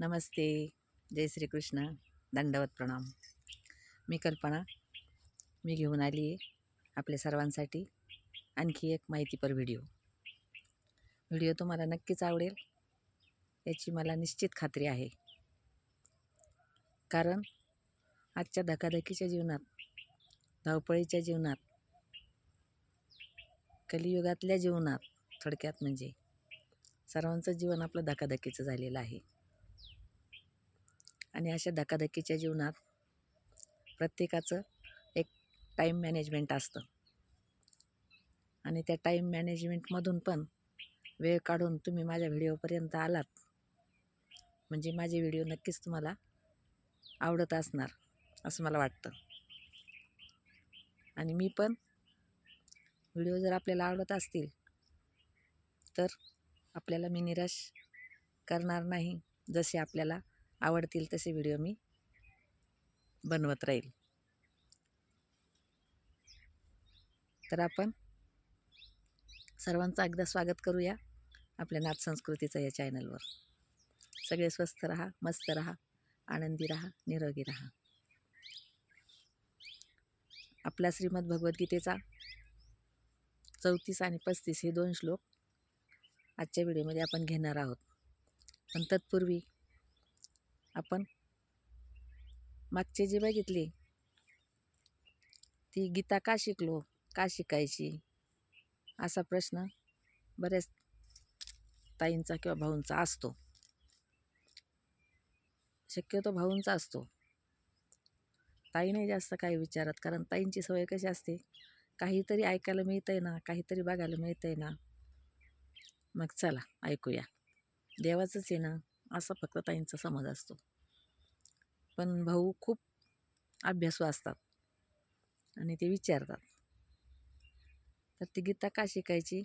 नमस्ते जय श्रीकृष्ण दंडवत प्रणाम. मी कल्पना मी घेऊन आली आहे आपल्या सर्वांसाठी आणखी एक माहितीपर व्हिडिओ. व्हिडिओ तुम्हाला नक्कीच आवडेल याची मला निश्चित खात्री आहे. कारण आजच्या धकाधकीच्या जीवनात धावपळीच्या जीवनात कलियुगातल्या जीवनात थोडक्यात म्हणजे सर्वांचं जीवन आपलं धकाधकीचं झालेलं आहे. आणि अशा धकाधकीच्या जीवनात प्रत्येकाचं एक टाईम मॅनेजमेंट असतं. आणि त्या टाईम मॅनेजमेंटमधून पण वेळ काढून तुम्ही माझ्या व्हिडिओपर्यंत आलात. म्हणजे माझे व्हिडिओ नक्कीच तुम्हाला आवडत असणार असं मला वाटतं. आणि मी पण व्हिडिओ जर आपल्याला आवडत असतील तर आपल्याला मी निराश करणार नाही जसे आपल्याला आवडतील तसे व्हिडिओ मी बनवत राहील. तर आपण सर्वांचं एकदा स्वागत करूया आपल्या नाथ संस्कृतीचं या चॅनलवर. सगळे स्वस्थ राहा मस्त राहा आनंदी राहा निरोगी राहा. आपला श्रीमद भगवद्गीतेचा चौतीस आणि पस्तीस हे दोन श्लोक आजच्या व्हिडिओमध्ये आपण घेणार आहोत. पण तत्पूर्वी आपण मागचे जे बघितले ती गीता का शिकलो का शिकायची? असा प्रश्न बऱ्याच ताईंचा किंवा भाऊंचा असतो. शक्यतो भाऊंचा असतो. ताई नाही जास्त काही विचारत कारण ताईंची सवय कशी असते काहीतरी ऐकायला मिळतं आहे ना काहीतरी बघायला मिळतं आहे ना. मग चला ऐकूया. देवाचंच आहे ना. असा फक्त ताईंचा समज असतो. पण भाऊ खूप अभ्यासू असतात. आणि ते विचारतात. तर ती गीता का शिकायची?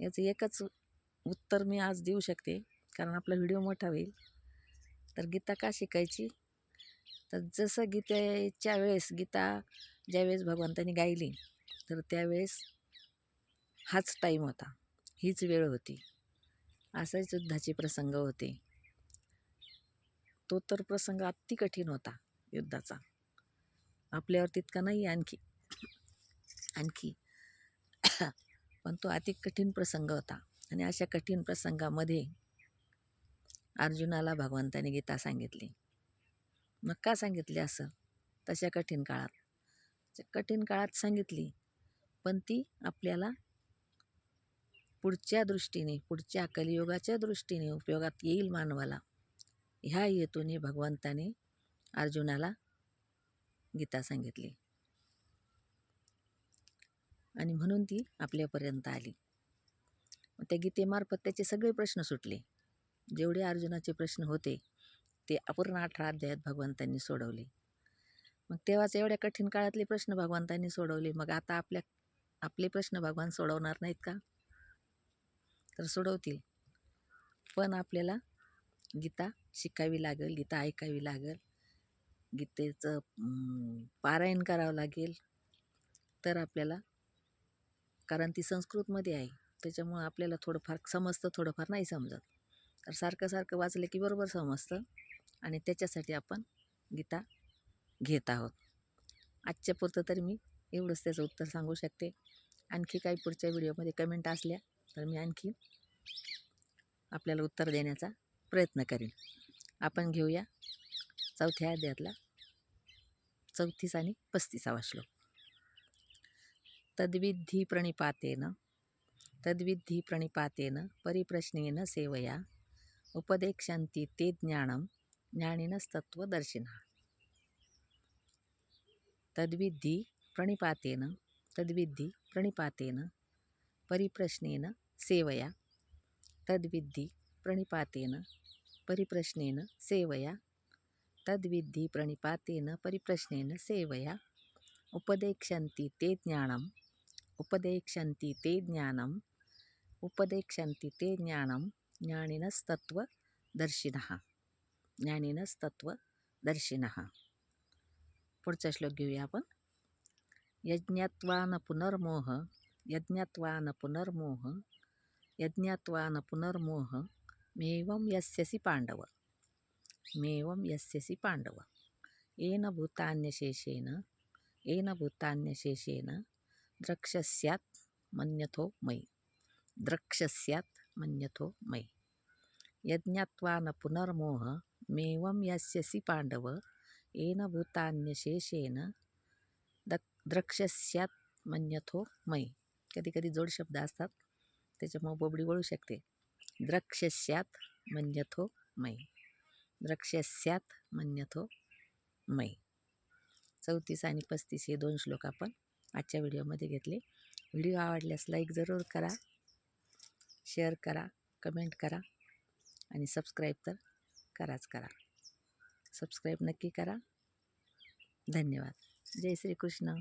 याचं एकच उत्तर मी आज देऊ शकते. कारण आपला व्हिडिओ मोठा होईल. तर गीता का शिकायची? तर जसं गीतेच्या वेळेस गीता ज्यावेळेस भगवंतांनी गायली तर त्यावेळेस हाच टाईम होता. हीच वेळ होती. असाच युद्धाचे प्रसंग होते. तो तर प्रसंग अति कठीण होता युद्धाचा. आपल्यावर तितका नाही आणखी. आणखी. पण तो अति कठीण प्रसंग होता. आणि अशा कठीण प्रसंगामध्ये अर्जुनाला भगवंताने गीता सांगितली. मग का सांगितली असं. तशा कठीण काळात. कठीण काळात सांगितली. पण ती आपल्याला पुढच्या दृष्टीने पुढच्या कलियुगाच्या दृष्टीने उपयोगात येईल मानवाला. ह्या हेतूने भगवंताने अर्जुनाला गीता सांगितली. आणि म्हणून ती आपल्यापर्यंत आली. त्या गीतेमार्फत त्याचे सगळे प्रश्न सुटले. जेवढे अर्जुनाचे प्रश्न होते ते अपूर्ण अठरा अध्यायात भगवंतांनी सोडवले. मग तेव्हाच एवढ्या कठीण काळातले प्रश्न भगवंतांनी सोडवले. मग आता आपल्या आपले प्रश्न भगवान सोडवणार नाहीत का? तर सोडवतील. पण आपल्याला गीता शिकावी लागेल गीता ऐकावी लागेल. गीतेचं पारायण करावं लागेल. तर आपल्याला कारण ती संस्कृतमध्ये आहे त्याच्यामुळं आपल्याला थोडंफार समजतं थोडंफार नाही समजत. तर सारखं सारखं वाचलं की बरोबर समजतं आणि त्याच्यासाठी आपण गीता घेत आहोत. आजच्या पुरतं तरी मी एवढंच त्याचं उत्तर सांगू शकते. आणखी काही पुढच्या व्हिडिओमध्ये कमेंट असल्या तर मी आणखी आपल्याला उत्तर देण्याचा प्रयत्न करेन. आपण घेऊया चौथ्या अध्यायातला चौतीस आणि पस्तीसावा श्लोक. तद्विधी प्रणिपातेन तद्विधी प्रणिपातेन परिप्रश्नेन सेवया उपदेक्षन्ति ते ज्ञानं ज्ञानिनस्तत्त्वदर्शिनः तद्विधी प्रणिपातेन तद्विधी प्रणिपातेन परिप्रश्नेन सेवया तद्विद्धि प्रणिपातेन परिप्रश्नेन सेवया तद्विद्धि प्रणिपातेन परिप्रश्नेन सेवया। उपदेक्षन्ति ते ज्ञानम् उपदेक्षन्ति ते ज्ञानम् उपदेक्षन्ति ते ज्ञानं ज्ञानिनस्तत्त्वदर्शिनः ज्ञानिनस्तत्त्वदर्शिनः। पुढचा श्लोक घेऊया आपण। यज्ञत्वा न पुनर्मोह यज्ञत्वा न पुनर्मोह यज्ञत्वा न पुनर्मोह मेवं यस्यसि पाण्डव। मेवं यस्यसि पाण्डव। येन भूतान्यशेषेण येन भूतान्यशेषेण द्रक्षस्यात् मन्यथो मयि। द्रक्षस्यात् मन्यथो मयि। यज्ञात्वा न पुनर्मोह मेवं यस्यसि पाण्डव। येन भूतान्यशेषेण द द्रक्षस्यात् मन्यथो मयि। कधी कधी जोड शब्द असतात. त्याच्यामुळं बोबडी वळू शकते. द्रक्षस्यात मन्यथो मयी. द्रक्षस्यात मन्यथो मयी. चौतीस आणि पस्तीस हे दोन श्लोक आपण आजच्या व्हिडिओमध्ये घेतले. व्हिडिओ आवडल्यास लाईक जरूर करा शेअर करा कमेंट करा आणि सबस्क्राईब तर कराच करा. सबस्क्राईब नक्की करा. धन्यवाद. जय श्रीकृष्ण.